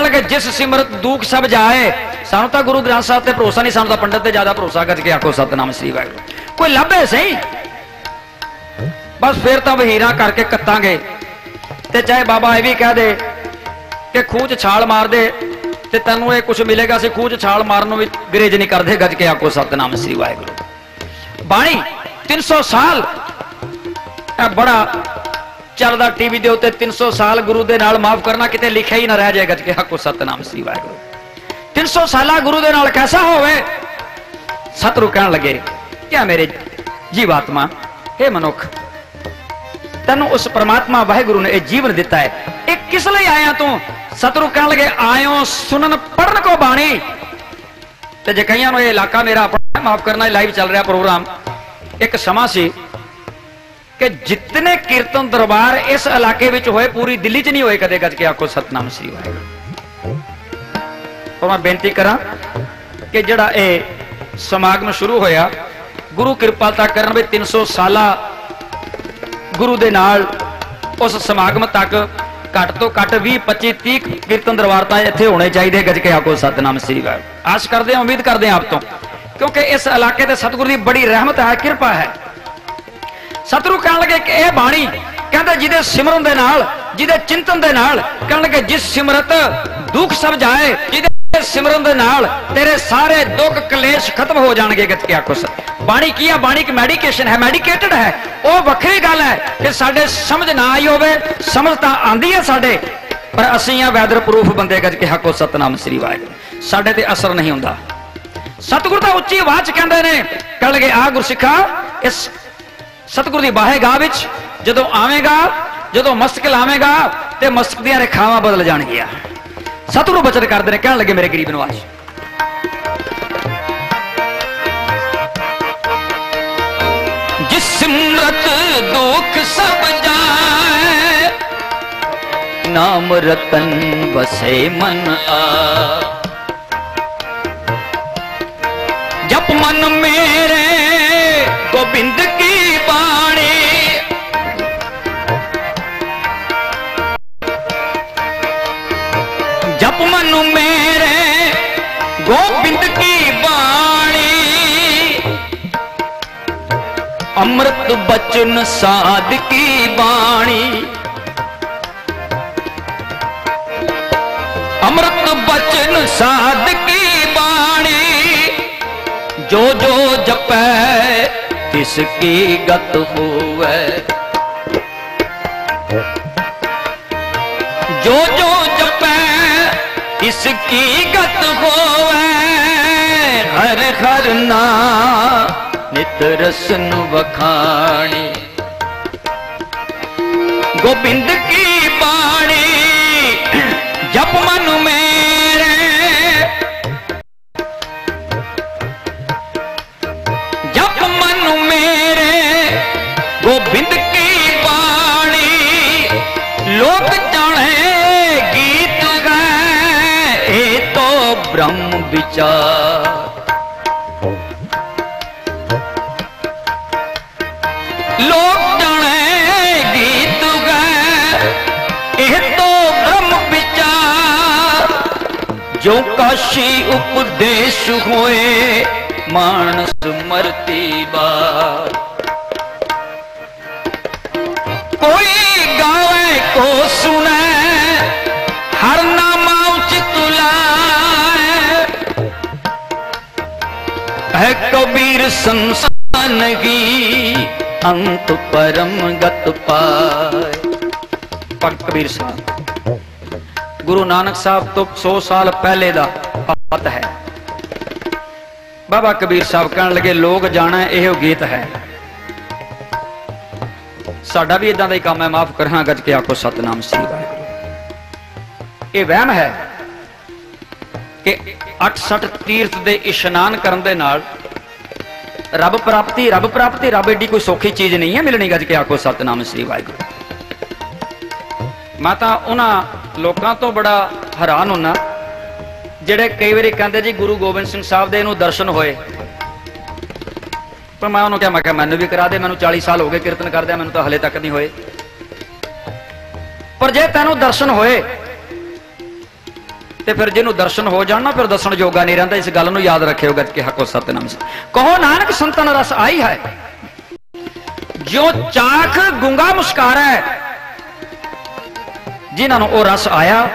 ਕਹਿਣ ਲੱਗੇ ਜਿਸ ਸਿਮਰਤ ਦੁੱਖ ਸਭ ਜਾਏ, ਸਾਨੂੰ ਤਾਂ ਗੁਰੂ ਗ੍ਰੰਥ ਸਾਹਿਬ ਤੇ ਭਰੋਸਾ ਨਹੀਂ, ਸਾਨੂੰ ਤਾਂ ਪੰਡਤ ਤੇ ਜ਼ਿਆਦਾ ਭਰੋਸਾ ਗੱਜ ਆਖੋ, ਸਤਨਾਮ ਸ੍ਰੀ ਵਾਹਿਗੁਰੂ। ਕੋਈ ਲੱਭੇ ਸਹੀ? ਬਸ ਫਿਰ ਤਾਂ ਵਹੀਰਾਂ ਕਰਕੇ ਕੱਤਾਂਗੇ। ਤੇ ਚਾਹੇ ਬਾਬਾ ਇਹ ਵੀ ਕਹਿ ਦੇ ਕਿ ਖੂਹ 'ਚ ਛਾਲ ਮਾਰ ਦੇ, ਤੇ ਤੈਨੂੰ ਇਹ ਕੁਝ ਮਿਲੇਗਾ, ਅਸੀਂ ਖੂਹ 'ਚ ਛਾਲ ਮਾਰਨ ਨੂੰ ਵੀ ਗਰੇਜ ਨਹੀਂ ਕਰਦੇ, ਗੱਜ ਕੇ ਆਖੋ, ਸਤਨਾਮ ਸ੍ਰੀ ਵਾਹਿਗੁਰੂ। ਬਾਣੀ 300 ਸਾਲ, ਇਹ ਬੜਾ ਚੱਲਦਾ ਟੀਵੀ ਦੇ ਉੱਤੇ 300 ਸਾਲ ਗੁਰੂ ਦੇ ਨਾਲ ਮਾਫ ਕਰਨਾ ਕਿਤੇ ਲਿਖਿਆ ਹੀ ਨਾ ਰਹਿ ਜਾਏ ਗੱਜ ਕੇ ਸਤਨਾਮ ਸ੍ਰੀ ਵਾਹਿਗੁਰੂ। 300 ਸਾਲਾ ਗੁਰੂ ਦੇ ਨਾਲ ਕੈਸਾ ਹੋਵੇ? ਸਤਰੂ ਕਹਿਣ ਲੱਗੇ, ਕਿਆ ਮੇਰੇ ਜੀਵਾਤਮਾ हे ਮਨੁੱਖ, ਤੈਨੂੰ ਉਸ ਪ੍ਰਮਾਤਮਾ ਵਾਹਿਗੁਰੂ ਨੇ ਇਹ ਜੀਵਨ ਦਿੱਤਾ ਹੈ। ਇਹ ਕਿਸ ਲਈ ਆਇਆ ਤੂੰ? ਸਤਰੂ ਕਹਿਣ ਲੱਗੇ, ਆਇਓ ਸੁਣਨ ਪੜਨ ਕੋ ਬਾਣੀ। ਤੇ ਜੇ ਕਈਆਂ ਨੂੰ ਇਹ ਇਲਾਕਾ ਮੇਰਾ ਆਪਣਾ ਮਾਫ ਕਰਨਾ ਲਾਈਵ ਚੱਲ ਰਿਹਾ ਪ੍ਰੋਗਰਾਮ। ਇੱਕ ਸਮਾਂ ਸੀ ਕਿ ਜਿਤਨੇ ਕੀਰਤਨ ਦਰਬਾਰ ਇਸ ਇਲਾਕੇ ਵਿੱਚ ਹੋਏ, ਪੂਰੀ ਦਿੱਲੀ 'ਚ ਨਹੀਂ ਹੋਏ ਕਦੇ, ਗੱਜ ਕੇ ਆਖੋ ਸਤਨਾਮ ਸ੍ਰੀ ਵਾਹਿਗੁਰੂ। ਪਰ ਮੈਂ ਬੇਨਤੀ ਕਰਾਂ ਕਿ ਜਿਹੜਾ ਇਹ ਸਮਾਗਮ ਸ਼ੁਰੂ ਹੋਇਆ, ਗੁਰੂ ਕਿਰਪਾਲਤਾ ਕਰਨ ਵੀ 300 ਸਾਲਾ ਗੁਰੂ ਦੇ ਨਾਲ ਉਸ ਸਮਾਗਮ ਤੱਕ ਘੱਟ ਤੋਂ ਘੱਟ 20 25 30 ਕੀਰਤਨ ਦਰਬਾਰ ਤਾਂ ਇੱਥੇ ਹੋਣੇ ਚਾਹੀਦੇ, ਗੱਜ ਕੇ ਆਖੋ ਸਤਨਾਮ ਸ੍ਰੀ ਵਾਹਿਗੁਰੂ। ਆਸ ਕਰਦੇ ਹਾਂ, ਉਮੀਦ ਕਰਦੇ ਹਾਂ ਆਪ ਤੋਂ, ਕਿਉਂਕਿ ਇਸ ਇਲਾਕੇ ਤੇ ਸਤਿਗੁਰੂ ਦੀ ਬੜੀ ਰਹਿਮਤ ਹੈ, ਕਿਰਪਾ ਹੈ। ਸਤਿਗੁਰੂ ਕਹਿਣ ਲੱਗੇ ਕਿ ਇਹ ਬਾਣੀ ਕਹਿੰਦੇ ਜਿਹਦੇ ਸਿਮਰਨ ਦੇ ਨਾਲ, ਜਿਹਦੇ ਚਿੰਤਨ ਦੇ ਨਾਲ, ਕਹਿਣ ਲੱਗੇ ਜਿਸ ਸਿਮਰਤ ਦੁੱਖ ਸਭ ਜਾਏ, ਜਿਹਦੇ ਸਿਮਰਨ ਦੇ ਨਾਲ ਤੇਰੇ ਸਾਰੇ ਦੁੱਖ ਕਲੇਸ਼ ਖਤਮ ਹੋ ਜਾਣਗੇ ਗੱਜ ਆਖੋ ਸਤ ਬਾਣੀ ਕੀ ਆ? ਬਾਣੀ ਇੱਕ ਮੈਡੀਕੇਸ਼ਨ ਹੈ ਮੈਡੀਕੇਟਡ ਹੈ। ਉਹ ਵੱਖਰੀ ਗੱਲ ਹੈ ਕਿ ਸਾਡੇ ਸਮਝ ਨਾ ਆਈ ਹੋਵੇ, ਸਮਝ ਤਾਂ ਆਂਦੀ ਹੈ ਸਾਡੇ, ਪਰ ਅਸੀਂ ਆ ਵੈਦਰ ਪ੍ਰੂਫ ਬੰਦੇ ਗੱਜ ਕੇ ਹੱਕੋ ਸਤਨਾਮ ਸ੍ਰੀ ਵਾਹਿਗੁਰੂ। ਸਾਡੇ ਤੇ ਅਸਰ ਨਹੀਂ ਹੁੰਦਾ। ਸਤਿਗੁਰ ਤਾਂ ਉੱਚੀ ਆਵਾਜ਼ 'ਚ ਕਹਿੰਦੇ ਨੇ ਕਹਿ ਲਗੇ ਆ ਗੁਰਸਿੱਖਾ, ਇਸ ਸਤਿਗੁਰ ਦੀ ਬਾਹੇਗਾ ਵਿੱਚ ਜਦੋਂ ਆਵੇਗਾ, ਜਦੋਂ ਮਸਤਕ ਲਾਵੇਗਾ ਤੇ ਮਸਤਕ ਦੀਆਂ ਰੇਖਾਵਾਂ ਬਦਲ ਜਾਣਗੀਆਂ। ਸਤਿਗੁਰੂ ਬਚਨ ਕਰਦੇ ਨੇ, ਕਹਿਣ ਲੱਗੇ ਮੇਰੇ ਗਰੀਬ ਨਵਾਜ਼ ਜਿਸ ਸਿਮਰਤ ਦੁੱਖ ਸਭ ਜਾਏ, ਨਾਮ ਰਤਨ ਵਸੇ ਮਨ ਆ। ਜਪ ਮਨ ਮੇਰੇ, ਗੋਬਿੰਦ ਅੰਮ੍ਰਿਤ ਬਚਨ ਸਾਧ ਕੀ ਬਾਣੀ ਅੰਮ੍ਰਿਤ ਬਚਨ ਸਾਧ ਕੀ ਬਾਣੀ ਜੋ ਜੋ ਜਪੈ ਤਿਸ ਕੀ ਗਤ ਹੋਵੇ ਜੋ ਜੋ ਜਪੈ ਤਿਸ ਕੀ ਗਤ ਹੋਵੇ ਹਰ ਹਰ ਨਾਮ ਨਿਤ ਰਸਨ ਵਖਾਣੀ। ਗੋਬਿੰਦ ਕੀ ਬਾਣੀ, ਜਪ ਮਨ ਮੇਰੇ। ਜਪ ਮਨ ਮੇਰੇ, ਗੋਬਿੰਦ ਕੀ ਬਾਣੀ। ਲੋਕ ਜਾਣੇ, ਗੀਤ ਗਏ ਇਹ ਤੋ ਬ੍ਰਹਮ ਵਿਚਾਰ। ਜੋ ਕਾਸ਼ੀ ਉਪਦੇਸ਼ ਹੋਏ ਮਾਨਸ ਮਰਤੀ ਬਾਰ ਕੋਈ ਗਾਵੇ ਕੋ ਸੁਣੇ ਹਰ ਨਾਮਾ ਉਚਿਤ ਲਾਏ ਹੈ ਕਬੀਰ ਸੰਸਾਨ ਕੀ ਅੰਤ ਪਰਮ ਗਤ ਪਾਏ ਭਗਤ ਕਬੀਰ ਸਾਹਿਬ ਗੁਰੂ ਨਾਨਕ ਸਾਹਿਬ ਤੋਂ 100 ਸਾਲ ਪਹਿਲੇ ਦਾ ਪਤ ਹੈ। ਬਾਬਾ ਕਬੀਰ ਸਾਹਿਬ ਕਹਿਣ ਲੱਗੇ, ਲੋਕ ਜਾਣਾ, ਇਹੋ ਗੀਤ ਹੈ। ਸਾਡਾ ਵੀ ਇਦਾਂ ਦਾ ਹੀ ਕੰਮ ਹੈ, ਮਾਫ ਕਰਨਾ ਗੱਜ ਕੇ ਆਖੋ, ਸਤਨਾਮ ਸ੍ਰੀ ਵਾਹਿਗੁਰੂ। ਇਹ ਵਹਿਮ ਹੈ ਕਿ 68 ਤੀਰਥ ਦੇ ਇਸ਼ਨਾਨ ਕਰਨ ਦੇ ਨਾਲ ਰੱਬ ਪ੍ਰਾਪਤੀ ਰੱਬ ਪ੍ਰਾਪਤੀ, ਰੱਬ ਏਡੀ ਕੋਈ ਸੌਖੀ ਚੀਜ਼ ਨਹੀਂ ਹੈ ਮਿਲਣੀ, ਗੱਜ ਕੇ ਆਖੋ, ਸਤਨਾਮ ਸ੍ਰੀ ਵਾਹਿਗੁਰੂ। ਮੈਂ ਤਾਂ ਉਹਨਾਂ ਲੋਕਾਂ ਤੋਂ ਬੜਾ ਹੈਰਾਨ ਹੁੰਨਾ, ਜਿਹੜੇ ਕਈ ਵਾਰੀ ਕਹਿੰਦੇ ਜੀ ਗੁਰੂ ਗੋਬਿੰਦ ਸਿੰਘ ਸਾਹਿਬ ਦੇ ਇਹਨੂੰ ਦਰਸ਼ਨ ਹੋਏ। ਪਰ ਮੈਂ ਉਹਨੂੰ ਕਿਹਾ, ਮੈਂ ਕਿਹਾ, ਮੈਨੂੰ ਵੀ ਕਰਾ ਦੇ, ਮੈਨੂੰ 40 ਸਾਲ ਹੋ ਗਏ ਕੀਰਤਨ ਕਰਦਿਆਂ ਮੈਨੂੰ ਤਾਂ ਹਲੇ ਤੱਕ ਨਹੀਂ ਹੋਏ। ਪਰ ਜੇ ਤੈਨੂੰ ਦਰਸ਼ਨ ਹੋਏ, ਤੇ ਫਿਰ ਜਿਹਨੂੰ ਦਰਸ਼ਨ ਹੋ ਜਾਣ ਨਾ, ਫਿਰ ਦੱਸਣ ਜੋਗਾ ਨਹੀਂ ਰਹਿੰਦਾ। ਇਸ ਗੱਲ ਨੂੰ ਯਾਦ ਰੱਖਿਓ, ਗੱਜ ਕੇ ਹਕੋ ਸਤਨਾਮ ਸ। ਕਹੋ, ਨਾਨਕ ਸੰਤਨ ਰਸ ਆਈ ਹੈ। ਜੋ ਚਾਖ ਗੁੰਗਾ ਮੁਸਕਾਰਾ ਹੈ ਜਿਨ੍ਹਾਂ ਨੂੰ ਉਹ ਰਸ ਆਇਆ,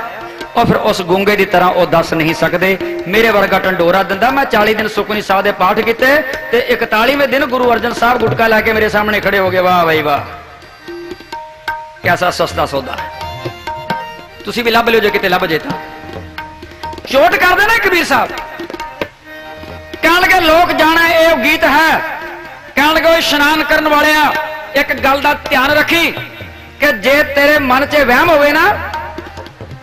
ਉਹ ਫਿਰ ਉਸ ਗੁੰਗੇ ਦੀ ਤਰ੍ਹਾਂ ਉਹ ਦੱਸ ਨਹੀਂ ਸਕਦੇ। ਮੇਰੇ ਵਰਗਾ ਟੰਡੋਰਾ ਦਿੰਦਾ, ਮੈਂ 40 ਦਿਨ ਸੁਖਨੀ ਸਾਹਿਬ ਦੇ ਪਾਠ ਕੀਤੇ ਤੇ 41ਵੇਂ ਦਿਨ ਗੁਰੂ ਅਰਜਨ ਸਾਹਿਬ ਗੁਟਕਾ ਲੈ ਕੇ ਮੇਰੇ ਸਾਹਮਣੇ ਖੜੇ ਹੋ ਗਏ। ਵਾਹ ਬਈ ਵਾਹ। ਕਿਹਦਾ ਸਸਤਾ ਸੌਦਾ ਤੁਸੀਂ ਵੀ ਲੱਭ ਲਿਓ ਜੇ ਕਿਤੇ ਲੱਭ ਜੇ ਤਾਂ। ਚੋਟ ਕਰਦੇ ਨਾ ਕਬੀਰ ਸਾਹਿਬ। ਕਹਿਣ ਲੱਗੇ ਲੋਕ ਜਾਣਾ, ਇਹ ਗੀਤ ਹੈ। ਕਹਿਣ ਲੱਗੇ ਓਏ ਇਸ਼ਨਾਨ ਕਰਨ ਵਾਲਿਆ, ਇੱਕ ਗੱਲ ਦਾ ਧਿਆਨ ਰੱਖੀ। ਕਿ ਜੇ ਤੇਰੇ ਮਨ 'ਚ ਵਹਿਮ ਹੋਵੇ ਨਾ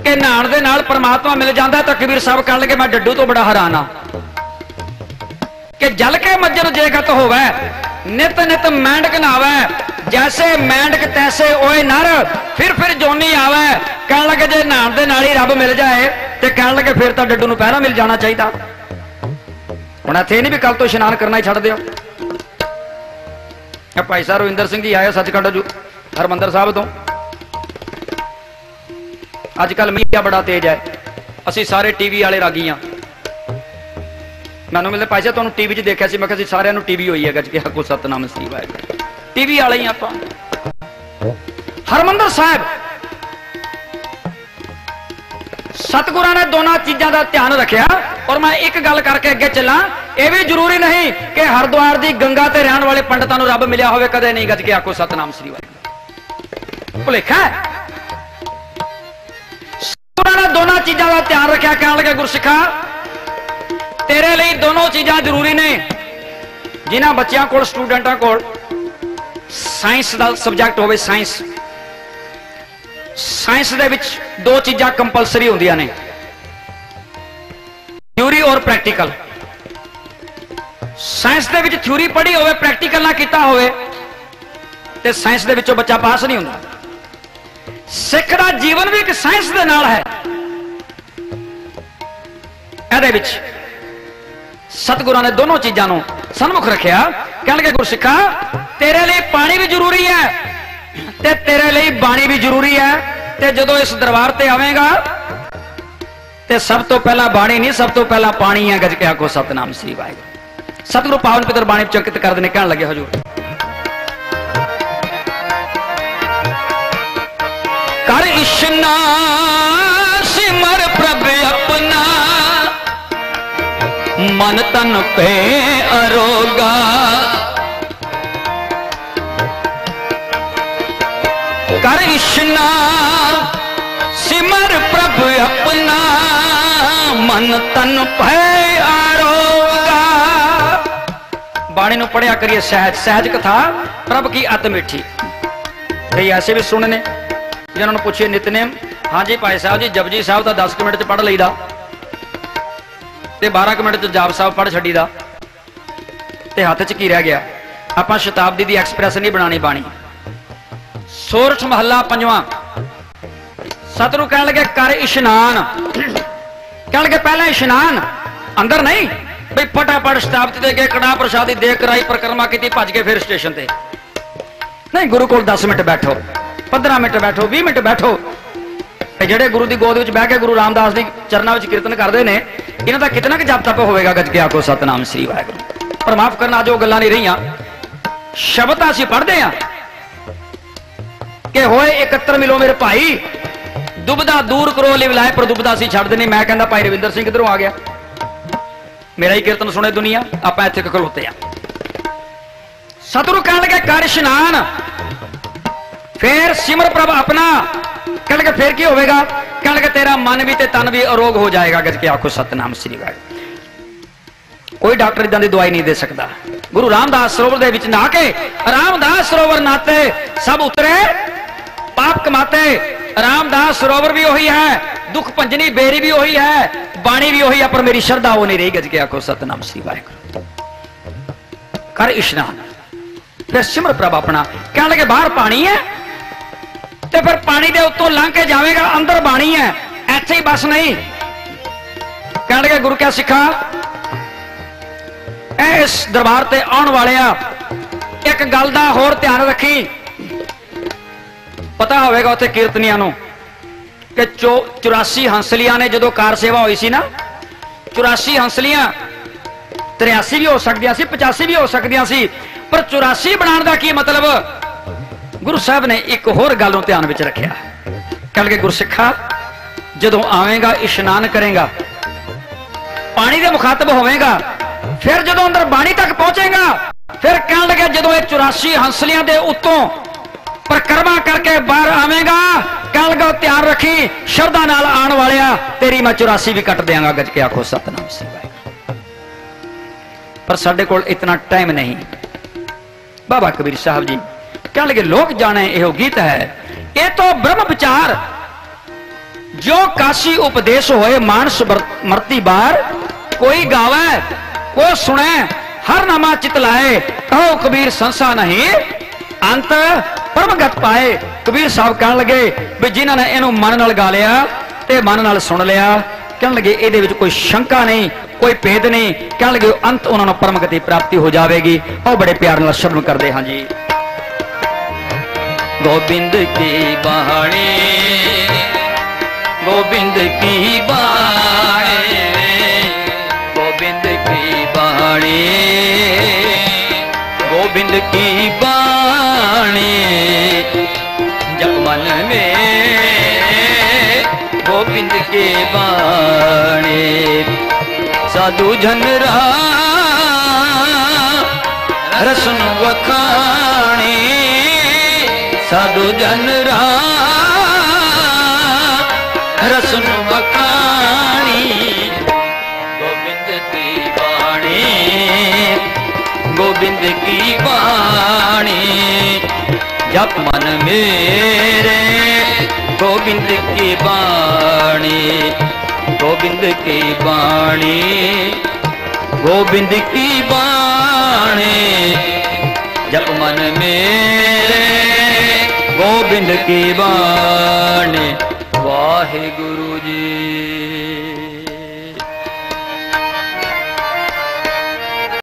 ਕਿ ਨਹਾਣ ਦੇ ਨਾਲ ਪਰਮਾਤਮਾ ਮਿਲ ਜਾਂਦਾ ਤਾਂ ਕਬੀਰ ਸਾਹਿਬ ਕਹਿਣ ਲੱਗੇ, ਮੈਂ ਡੱਡੂ ਤੋਂ ਬੜਾ ਹੈਰਾਨ ਆ ਕਿ ਜਲ ਕੇ ਮੱਜਰ ਜੇਗਤ ਹੋਵੇ, ਨਿਤ ਨਿਤ ਮੈਂਡਕ ਨਾਵੇ, ਜੈਸੇ ਮੈਂਡਕ ਤੈਸੇ ਓਏ ਨਰ, ਫਿਰ ਫਿਰ ਜੋਨੀ ਆਵੇ। ਕਹਿਣ ਲੱਗੇ, ਜੇ ਨਹਾਣ ਦੇ ਨਾਲ ਹੀ ਰੱਬ ਮਿਲ ਜਾਏ ਤੇ ਕਹਿਣ ਲੱਗੇ, ਫਿਰ ਤਾਂ ਡੱਡੂ ਨੂੰ ਪਹਿਰਾ ਮਿਲ ਜਾਣਾ ਚਾਹੀਦਾ। ਹੁਣ ਇੱਥੇ ਨਹੀਂ ਵੀ ਕੱਲ ਤੋਂ ਇਸ਼ਨਾਨ ਕਰਨਾ ਹੀ ਛੱਡ ਦਿਓ। ਇਹ ਭਾਈ ਸਾਹਿਬ ਰਵਿੰਦਰ ਸਿੰਘ ਜੀ ਆਏ ਸੱਚਖੰਡ ਜੂ। ਹਰਮੰਦਰ ਸਾਹਿਬ ਤੋਂ। ਅੱਜ ਕੱਲ ਮੀਡੀਆ ਬੜਾ ਤੇਜ਼ ਹੈ। ਅਸੀਂ ਸਾਰੇ ਟੀਵੀ ਵਾਲੇ ਰਾਗੀ ਆ ਮੈਨੂੰ ਮਿਲਦੇ ਭਾਈ ਸਾਹਿਬ, ਤੁਹਾਨੂੰ ਟੀਵੀ 'ਚ ਦੇਖਿਆ ਸੀ, ਮੈਂ ਕਿਹਾ ਸੀ ਸਾਰਿਆਂ ਨੂੰ ਟੀਵੀ ਹੋਈ ਹੈ, ਗੱਜ ਕੇ ਹਕੂ ਸਤਨਾਮ ਸੀ ਵਾਹਿਗੁਰੂ। ਟੀਵੀ ਵਾਲੇ ਹੀ ਆਪਾਂ। ਹਰਮੰਦਰ ਸਾਹਿਬ, ਸਤਿਗੁਰਾਂ ਨੇ ਦੋਨਾਂ ਚੀਜ਼ਾਂ ਦਾ ਧਿਆਨ ਰੱਖਿਆ। ਔਰ ਮੈਂ ਇੱਕ ਗੱਲ ਕਰਕੇ ਅੱਗੇ ਚੱਲਾਂ, ਇਹ ਵੀ ਜ਼ਰੂਰੀ ਨਹੀਂ ਕਿ ਹਰਦੁਆਰ ਦੀ ਗੰਗਾ ਤੇ ਰਹਿਣ ਵਾਲੇ ਪੰਡਤਾਂ ਨੂੰ ਰੱਬ ਮਿਲਿਆ ਹੋਵੇ, ਕਦੇ ਨਹੀਂ, ਗੱਜ ਕੇ ਆਖੋ ਸਤਨਾਮ ਸ੍ਰੀ ਵਾਹਿਗੁਰੂ। ਭੁਲੇਖਾ ਹੈ? ਨੇ ਦੋਨਾਂ ਚੀਜ਼ਾਂ ਦਾ ਧਿਆਨ ਰੱਖਿਆ ਕਹਿਣ ਲੱਗੇ ਗੁਰਸਿੱਖਾ। ਤੇਰੇ ਲਈ ਦੋਨੋਂ ਚੀਜ਼ਾਂ ਜ਼ਰੂਰੀ ਨੇ, ਜਿਨ੍ਹਾਂ ਬੱਚਿਆਂ ਕੋਲ, ਸਟੂਡੈਂਟਾਂ ਕੋਲ। ਸਾਇੰਸ ਦਾ ਸਬਜੈਕਟ ਹੋਵੇ ਸਾਇੰਸ। ਸਾਇੰਸ ਦੇ ਵਿੱਚ ਦੋ ਚੀਜ਼ਾਂ ਕੰਪਲਸਰੀ ਹੁੰਦੀਆਂ ਨੇ। ਥਿਊਰੀ ਔਰ ਪ੍ਰੈਕਟੀਕਲ। ਸਾਇੰਸ ਦੇ ਵਿੱਚ ਥਿਊਰੀ ਪੜ੍ਹੀ ਹੋਵੇ, ਪ੍ਰੈਕਟੀਕਲ ਨਾ ਕੀਤਾ ਹੋਵੇ, ਤੇ ਸਾਇੰਸ ਦੇ ਵਿੱਚੋਂ ਬੱਚਾ ਪਾਸ ਨਹੀਂ ਹੁੰਦਾ। ਸਿੱਖ ਦਾ ਜੀਵਨ ਵੀ ਇੱਕ ਸਾਇੰਸ ਦੇ ਨਾਲ ਹੈ। ਇਹਦੇ ਵਿੱਚ ਸਤਿਗੁਰਾਂ ਨੇ ਦੋਨੋਂ ਚੀਜ਼ਾਂ ਨੂੰ ਸਨਮੁਖ ਰੱਖਿਆ। ਕਹਿਣਗੇ, ਗੁਰਸਿੱਖਾ, ਤੇਰੇ ਲਈ ਪਾਣੀ ਵੀ ਜ਼ਰੂਰੀ ਹੈ ਤੇ ਤੇਰੇ ਲਈ ਬਾਣੀ ਵੀ ਜ਼ਰੂਰੀ ਹੈ। ਤੇ ਜਦੋਂ ਇਸ ਦਰਬਾਰ ਤੇ ਆਵੇਂਗਾ, ਤੇ ਸਭ ਤੋਂ ਪਹਿਲਾਂ ਬਾਣੀ ਨਹੀਂ, ਸਭ ਤੋਂ ਪਹਿਲਾਂ ਪਾਣੀ ਹੈ। ਗੱਜ ਕੇ ਆਖੋ, ਸਤਨਾਮ ਸ੍ਰੀ ਵਾਹਿਗੁਰੂ। ਸਤਿਗੁਰੂ ਪਾਵਨ ਪਿਤਰ ਬਾਣੀ ਵਿੱਚ ਕਰਦੇ ਨੇ, ਕਹਿਣ ਲੱਗੇ, ਹਜੂਰ। ਕਰ ਇਸ਼ਨਾਨ ਸਿਮਰ ਪ੍ਰਭ ਆਪਣਾ। ਮਨ ਤਨ ਪੇ ਅਰੋਗਾ। ਕਰ ਇਸ਼ਨਾਨ ਸਿਮਰ ਪ੍ਰਭ ਆਪਣਾ। ਮਨ ਤਨ ਪੈ ਅਰੋਗਾ। ਬਾਣੀ ਨੂੰ ਪੜਿਆ ਕਰੀਏ ਸਹਿਜ। ਸਹਿਜ ਕਥਾ, ਪ੍ਰਭ ਕੀ ਅਤ ਮਿੱਠੀ ਕਈ ਐਸੇ ਵੀ ਸੁਣਨੇ। ਜਿਹਨਾਂ ਨੂੰ ਪੁੱਛੇ ਨਿਤਨੇਮ ਹਾਂਜੀ ਭਾਈ ਸਾਹਿਬ ਜੀ, ਜਪਜੀ ਸਾਹਿਬ ਤਾਂ 10 ਮਿੰਟ ਚ ਪੜ ਲਈਦਾ। ਤੇ 12 ਕੁ ਮਿੰਟ ਚ ਜਾਪ ਸਾਹਿਬ ਪੜ ਛੱਡੀਦਾ। ਤੇ ਹੱਥ 'ਚ ਕੀ ਰਹਿ ਗਿਆ? ਆਪਾਂ ਸ਼ਤਾਬਦੀ ਦੀ ਐਕਸਪ੍ਰੈਸ ਨਹੀਂ ਬਣਾਣੀ ਬਾਣੀ। ਸੋਰਠ ਮਹੱਲਾ ਪੰਜਵਾਂ। ਸਤਿਗੁਰੂ ਕਹਿਣ ਲੱਗੇ, ਕਰ ਇਸ਼ਨਾਨ। ਕਹਿਣ ਲੱਗੇ, ਪਹਿਲਾਂ ਇਸ਼ਨਾਨ, ਅੰਦਰ ਨਹੀਂ? ਬਈ ਫਟਾਫਟ ਸ਼ਤਾਬਦੀ ਦੇ ਕੇ ਕੜਾ ਪ੍ਰਸ਼ਾਦੀ ਦੇ ਕਰਾਈ ਪ੍ਰਕਰਮਾ ਕੀਤੀ, ਭੱਜ ਕੇ ਫਿਰ ਸਟੇਸ਼ਨ ਤੇ। ਨਹੀਂ, ਗੁਰੂ ਕੋਲ 10 ਮਿੰਟ ਬੈਠੋ। 15 ਮਿੰਟ ਬੈਠੋ 20 ਮਿੰਟ ਬੈਠੋ। ਤੇ ਜਿਹੜੇ ਗੁਰੂ ਦੀ ਗੋਦ ਵਿੱਚ ਬਹਿ ਕੇ ਗੁਰੂ ਰਾਮਦਾਸ ਦੀ ਚਰਨਾਂ ਵਿੱਚ ਕੀਰਤਨ ਕਰਦੇ ਨੇ, ਇਹਨਾਂ ਦਾ ਕਿਤਨਾ ਕੁ ਜਪ ਤਪ ਹੋਵੇਗਾ ਗੱਜ ਕੇ ਆਖੋ, ਸਤਨਾਮ ਸ੍ਰੀ ਵਾਹਿਗੁਰੂ। ਪਰ ਮਾਫ ਕਰਨਾ ਜੋ ਗੱਲਾਂ ਨਹੀਂ ਰਹੀਆਂ। ਸ਼ਬਦ ਤਾਂ ਅਸੀਂ ਪੜ੍ਹਦੇ ਆ ਕਿ ਹੋਏ ਇਕੱਤਰ ਮਿਲੋ ਮੇਰੇ ਭਾਈ, ਦੁਬਦਾ ਦੂਰ ਕਰੋ ਲਿਵਲਾਏ ਪਰ ਦੁਬਦਾ ਅਸੀਂ ਛੱਡ ਦੇਣੀ ਮੈਂ ਕਹਿੰਦਾ, ਭਾਈ ਰਵਿੰਦਰ ਸਿੰਘ ਕਿਧਰੋਂ ਆ ਗਿਆ? ਮੇਰਾ ਹੀ ਕੀਰਤਨ ਸੁਣੇ ਦੁਨੀਆ, ਆਪਾਂ ਇੱਥੇ ਖਲੋਤੇ ਆ ਸਤਿਗੁਰੂ ਕਹਿਣ ਲੱਗੇ, ਕਰ ਇਸ਼ਨਾਨ। ਫੇਰ ਸਿਮਰ ਪ੍ਰਭ ਆਪਣਾ ਕਹਿਣ ਲੱਗੇ ਫੇਰ ਕੀ ਹੋਵੇਗਾ? ਕਹਿਣ ਲੱਗੇ ਤੇਰਾ ਮਨ ਵੀ ਤੇ ਤਨ ਵੀ ਅਰੋਗ ਹੋ ਜਾਏਗਾ, ਗੱਜ ਕੇ ਆਖੋ, ਸਤਨਾਮ ਸ੍ਰੀ ਵਾਹਿਗੁਰੂ। ਕੋਈ ਡਾਕਟਰ ਇਦਾਂ ਦੀ ਦਵਾਈ ਨਹੀਂ ਦੇ ਸਕਦਾ। ਗੁਰੂ ਰਾਮਦਾਸ ਸਰੋਵਰ ਦੇ ਵਿੱਚ ਨਾ ਕੇ ਰਾਮਦਾਸ ਸਰੋਵਰ ਨਾਤੇ ਸਭ ਉਤਰੇ, ਪਾਪ ਕਮਾਤੇ। ਰਾਮਦਾਸ ਸਰੋਵਰ ਵੀ ਉਹੀ ਹੈ, ਦੁੱਖ ਭੰਜਨੀ, ਬੇਰੀ ਵੀ ਉਹੀ ਹੈ, ਬਾਣੀ ਵੀ ਉਹੀ ਹੈ, ਪਰ ਮੇਰੀ ਸ਼ਰਧਾ ਉਹ ਨਹੀਂ ਰਹੀ, ਗੱਜ ਕੇ ਆਖੋ, ਸਤਨਾਮ ਸ੍ਰੀ ਵਾਹਿਗੁਰੂ। ਕਰ ਇਸ਼ਨਾਨ। ਫਿਰ ਸਿਮਰ ਪ੍ਰਭ ਆਪਣਾ, ਕਹਿਣ ਲੱਗੇ, ਬਾਹਰ ਪਾਣੀ ਹੈ? ਤੇ ਫਿਰ ਪਾਣੀ ਦੇ ਉੱਤੋਂ ਲੰਘ ਕੇ ਜਾਵੇਗਾ, ਅੰਦਰ ਬਾਣੀ ਹੈ। ਇੱਥੇ ਹੀ ਬਸ ਨਹੀਂ। ਕਹਿਣਗੇ ਗੁਰੂ ਕਿਆ ਸਿੱਖਾ? ਇਸ ਦਰਬਾਰ ਤੇ ਆਉਣ ਵਾਲਿਆ ਇੱਕ ਗੱਲ ਦਾ ਹੋਰ ਧਿਆਨ ਰੱਖੀ। ਪਤਾ ਹੋਵੇਗਾ ਉੱਥੇ ਕੀਰਤਨੀਆਂ ਨੂੰ ਕਿ ਚੋ 84 ਹੰਸਲੀਆਂ ਨੇ ਜਦੋਂ ਕਾਰ ਸੇਵਾ ਹੋਈ ਸੀ ਨਾ 84 ਹੰਸਲੀਆਂ 83 ਵੀ ਹੋ ਸਕਦੀਆਂ ਸੀ 85 ਵੀ ਹੋ ਸਕਦੀਆਂ ਸੀ, ਪਰ 84 ਬਣਾਉਣ ਦਾ ਕੀ ਮਤਲਬ? ਗੁਰੂ ਸਾਹਿਬ ਨੇ ਇੱਕ ਹੋਰ ਗੱਲ ਨੂੰ ਧਿਆਨ ਵਿੱਚ ਰੱਖਿਆ। ਕਹਿੰਦੇ ਗੁਰਸਿੱਖਾ, ਜਦੋਂ ਆਵੇਂਗਾ, ਇਸ਼ਨਾਨ ਕਰੇਗਾ, ਪਾਣੀ ਦੇ ਮੁਖਾਤਬ ਹੋਵੇਂਗਾ, ਫਿਰ ਜਦੋਂ ਅੰਦਰ ਬਾਣੀ ਤੱਕ ਪਹੁੰਚੇਗਾ, ਫਿਰ ਕਹਿਣ ਲੱਗੇ, ਜਦੋਂ ਇਹ 84 ਹੰਸਲੀਆਂ ਦੇ ਉੱਤੋਂ ਪ੍ਰਕਰਮਾ ਕਰਕੇ ਬਾਹਰ ਆਵੇਂਗਾ, ਕਹਿਣ ਲੱਗਾ ਧਿਆਨ ਰੱਖੀ, ਸ਼ਰਧਾ ਨਾਲ ਆਉਣ ਵਾਲਿਆ, ਤੇਰੀ ਮੈਂ 84 ਵੀ ਕੱਟ ਦਿਆਂਗਾ, ਗੱਜ ਕੇ ਆਖੋ, ਸਤਨਾਮ ਸ੍ਰੀ ਪਰ ਸਾਡੇ ਕੋਲ ਇਤਨਾ ਟਾਈਮ ਨਹੀਂ। ਬਾਬਾ ਕਬੀਰ ਸਾਹਿਬ ਜੀ ਕਹਿਣ ਲੱਗੇ, ਲੋਕ ਜਾਣੇ, ਇਹੋ ਗੀਤ ਹੈ। ਇਹ ਤੋਂ ਬ੍ਰਹਮ ਵਿਚਾਰ। ਜੋ ਕਾਸ਼ੀ ਉਪਦੇਸ਼ ਹੋਏ, ਮਾਨਸ ਬਰ- ਮਰਤੀ ਬਾਰ, ਕੋਈ ਗਾਵੇ, ਕੋ ਸੁਣੇ, ਹਰ ਨਾਮਾ ਚਿਤ ਲਾਏ, ਕਹੋ ਕਬੀਰ ਅੰਤ ਪਰਮਗਤ ਪਾਏ। ਕਬੀਰ ਸਾਹਿਬ ਕਹਿਣ ਲੱਗੇ ਵੀ ਜਿਨ੍ਹਾਂ ਨੇ ਇਹਨੂੰ ਮਨ ਨਾਲ ਗਾ ਲਿਆ ਤੇ ਮਨ ਨਾਲ ਸੁਣ ਲਿਆ, ਕਹਿਣ ਲੱਗੇ ਇਹਦੇ ਵਿੱਚ ਕੋਈ ਸ਼ੰਕਾ ਨਹੀਂ, ਕੋਈ ਭੇਦ ਨਹੀਂ। ਕਹਿਣ ਲੱਗੇ ਅੰਤ ਉਹਨਾਂ ਨੂੰ ਪਰਮਗਤੀ ਪ੍ਰਾਪਤੀ ਹੋ ਜਾਵੇਗੀ। ਉਹ ਬੜੇ ਪਿਆਰ ਨਾਲ ਸ਼ਰਮ ਕਰਦੇ ਹਾਂ ਜੀ। ਗੋਬਿੰਦ ਕੀ ਬਾਣੀ ਗੋਬਿੰਦ ਕੀ ਬਾਣੀ ਗੋਬਿੰਦ ਕੀ ਬਾਣੀ ਗੋਬਿੰਦ ਕੀ ਬਾਣੀ ਜਗ ਮਨ ਮੇ ਗੋਬਿੰਦ ਕੀ ਬਾਣੀ ਸਾਧੂ ਜਨ ਰਾ ਸਾਧੂ ਜਨ ਰਾ ਰਸਨ ਵਖਾਣੀ ਗੋਬਿੰਦ ਕੀ ਬਾਣੀ, ਗੋਬਿੰਦ ਕੀ ਬਾਣੀ, ਜਪ ਮਨ ਮੇਰੇ, ਗੋਬਿੰਦ ਕੀ ਬਾਣੀ, ਗੋਬਿੰਦ ਕੀ ਬਾਣੀ, ਗੋਬਿੰਦ ਕੀ ਬਾਣੀ, ਜਪ ਮਨ ਮੇਰੇ। ਗੋਬਿੰਦ ਕੀ ਬਾਣੀ? ਵਾਹਿਗੁਰੂ ਜੀ